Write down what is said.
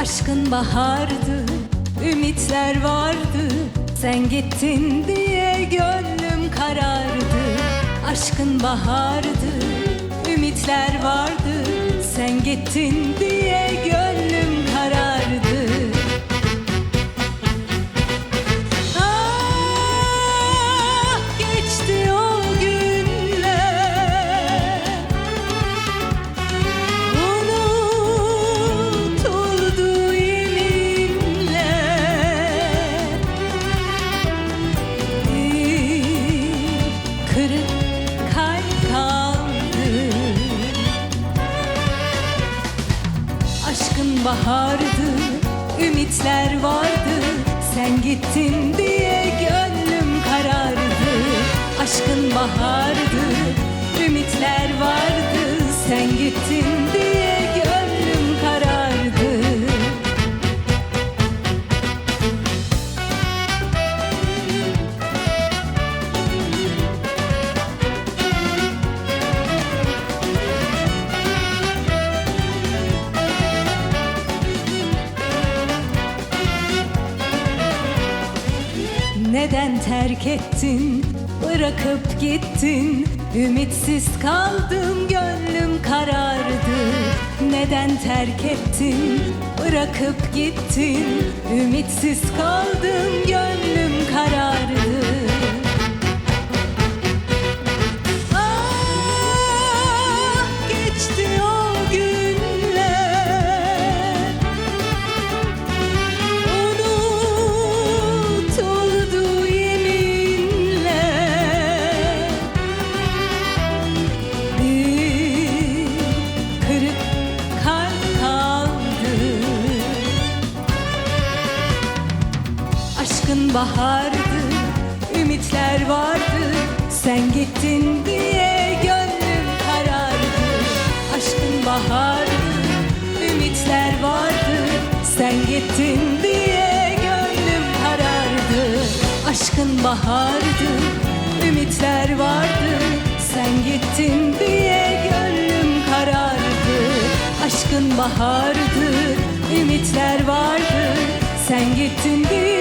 Aşkın bahardı, ümitler vardı. Sen gittin diye gönlüm karardı. Aşkın bahardı, ümitler vardı. Sen gittin diye Aşkın bahardı, ümitler vardı. Sen gittin diye gönlüm karardı. Aşkın bahardı, ümitler vardı. Sen gittin Neden terk ettin, bırakıp gittin. Ümitsiz kaldım, gönlüm karardı. Neden terk ettin, bırakıp gittin. Ümitsiz kaldım, gönlüm karardı Aşkın bahardı, ümitler vardı. Sen gittin diye gönlüm karardı. Aşkın bahardı, ümitler vardı. Sen gittin diye gönlüm karardı. Aşkın bahardı, ümitler vardı. Sen gittin diye gönlüm karardı. Aşkın bahardı, ümitler vardı. Sen gittin diye